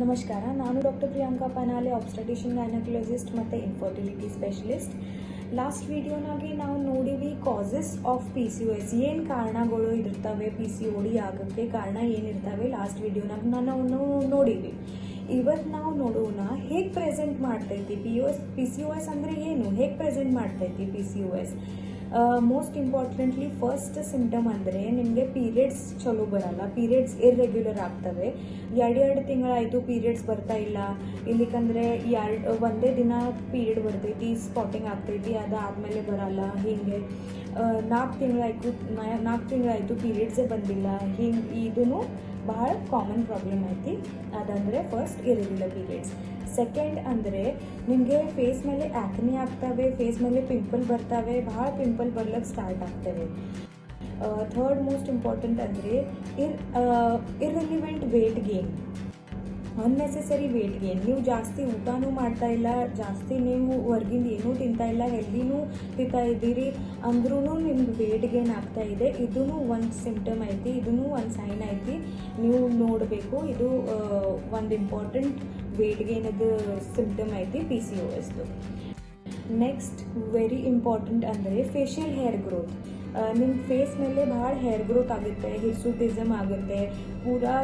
ನಮಸ್ಕಾರ, ನಾನು doctor Priyanka Panale obstetrician gynaecologist ಮತ್ತು ಇನ್ಫರ್ಟಿಲಿಟಿ ಸ್ಪೆಷಲಿಸ್ಟ್ ಲಾಸ್ಟ್ ವಿಡಿಯೋನಾಗಿ ನಾವು ನೋಡಿವಿ causes of P C U S ಏನು ಕಾರಣಗಳು ಇರ್ತವೆ ಪಿ ಸಿ ಒ ಡಿ ಆಗೋಕ್ಕೆ ಕಾರಣ ಏನಿರ್ತವೆ ಲಾಸ್ಟ್ ವಿಡಿಯೋನಾಗ ನಾವು ನೋಡಿವಿ. ಇವತ್ತು ನಾವು ನೋಡೋಣ ಹೇಗೆ ಪ್ರೆಸೆಂಟ್ ಮಾಡ್ತೈತಿ? P U S P C U S ಅಂದರೆ ಏನು? ಹೇಗೆ ಪ್ರೆಸೆಂಟ್ ಮಾಡ್ತೈತಿ P C U S most importantly first symptom ಅಂದರೆ ನಿಮಗೆ ಪೀರಿಯಡ್ಸ್ ಚಲೋ ಬರಲ್ಲ. ಪೀರಿಯಡ್ಸ್ ಇರ್ರೆಗ್ಯುಲರ್ ಆಗ್ತವೆ. ಎರಡು ಎರಡು ತಿಂಗಳಾಯಿತು ಪೀರಿಯಡ್ಸ್ ಬರ್ತಾ ಇಲ್ಲ. ಇಲ್ಲಿಕಂದರೆ ಎರಡು, ಒಂದೇ ದಿನ ಪೀರಿಯಡ್ ಬರ್ತೈತಿ ಸ್ಪಾಟಿಂಗ್ ಆಗ್ತೈತಿ, ಅದಾದಮೇಲೆ ಬರಲ್ಲ, ಹೀಗೆ. ನಾಲ್ಕು ತಿಂಗಳಾಯ್ತು ನಾಲ್ಕು ತಿಂಗಳಾಯಿತು ಪೀರಿಯಡ್ಸೇ ಬಂದಿಲ್ಲ. ಹಿಂಗೆ ಇದೂ ಭಾಳ ಕಾಮನ್ ಪ್ರಾಬ್ಲಮ್ ಐತಿ. ಅದಂದರೆ ಫಸ್ಟ್ ಇರ್ರೆಗ್ಯುಲರ್ ಪೀರಿಯಡ್ಸ್ ಸೆಕೆಂಡ್ ಅಂದರೆ ನಿಮಗೆ ಫೇಸ್ ಮೇಲೆ ಆ್ಯಕ್ನಿ ಆಗ್ತವೆ ಫೇಸ್ ಮೇಲೆ ಪಿಂಪಲ್ ಬರ್ತವೆ, ಭಾಳ ಪಿಂಪಲ್ ಬರ್ಲಕ್ಕೆ ಸ್ಟಾರ್ಟ್ ಆಗ್ತವೆ. ಥರ್ಡ್ ಮೋಸ್ಟ್ ಇಂಪಾರ್ಟೆಂಟ್ ಅಂದರೆ ಇರ್ irrelevant weight gain unnecessary weight gain ನೀವು ಜಾಸ್ತಿ ಊಟನೂ ಮಾಡ್ತಾ ಇಲ್ಲ, ಜಾಸ್ತಿ ನೀವು ಹೊರ್ಗಿಂದ ಏನೂ ತಿಂತಾ ಇಲ್ಲ ಹೆಲ್ದಿನೂ ತಿಂತಾ ಇದ್ದೀರಿ ಅಂದ್ರೂ ನಿಮ್ಗೆ ವೇಟ್ ಗೇನ್ ಆಗ್ತಾ ಇದೆ. ಇದೂ ಒಂದು ಸಿಂಪ್ಟಮ್ ಐತಿ ಇದೂ ಒಂದು ಸೈನ್ ಐತಿ. ನೀವು ನೋಡಬೇಕು, ಇದು ಒಂದು ಇಂಪಾರ್ಟೆಂಟ್ ವೇಟ್ ಗೇನದು ಸಿಂಪ್ಟಮ್ ಐತಿ ಪಿ ಸಿ ಓ ಎಸ್ದು ನೆಕ್ಸ್ಟ್ ವೆರಿ ಇಂಪಾರ್ಟೆಂಟ್ ಅಂದರೆ ಫೇಶಿಯಲ್ ಹೇರ್ ಗ್ರೋತ್ ನಿಮ್ಮ ಫೇಸ್ ಮೇಲೆ ಭಾಳ ಹೇರ್ ಗ್ರೋತ್ ಆಗುತ್ತೆ ಹಿರ್ಸುಟಿಸಮ್ ಆಗುತ್ತೆ, ಪೂರಾ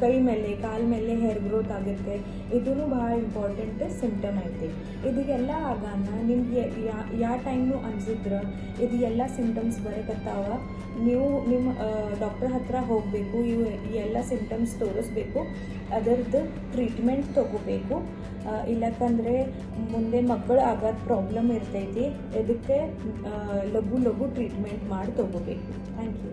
ಕೈ ಮೇಲೆ, ಕಾಲ್ ಮೇಲೆ ಹೇರ್ ಗ್ರೋತ್ ಆಗುತ್ತೆ. ಇದೂ ಭಾಳ ಇಂಪಾರ್ಟೆಂಟ್ ಸಿಂಪ್ಟಮ್ ಐತಿ. ಇದೆಲ್ಲ ಆಗಾನ ನಿಮ್ಗೆ ಯಾವ ಟೈಮ್ನು ಅನ್ಸಿದ್ರೆ ಇದು ಎಲ್ಲ ಸಿಂಪ್ಟಮ್ಸ್ ಬರಕತ್ತಾವ. ನೀವು ನಿಮ್ಮ ಡಾಕ್ಟರ್ ಹತ್ರ ಹೋಗಬೇಕು, ಇವು ಎಲ್ಲ ಸಿಂಪ್ಟಮ್ಸ್ ತೋರಿಸ್ಬೇಕು ಅದರದ್ದು ಟ್ರೀಟ್ಮೆಂಟ್ ತೊಗೋಬೇಕು. ಇಲ್ಲಕಂದ್ರೆ ಮುಂದೆ ಮಕ್ಕಳು ಆಗೋದು ಪ್ರಾಬ್ಲಮ್ ಇರ್ತೈತಿ. ಇದಕ್ಕೆ ಲಘು ಲಘು ಟ್ರೀಟ್ಮೆಂಟ್ ಮಾಡಿ ತಗೋಬೇಕು. Thank you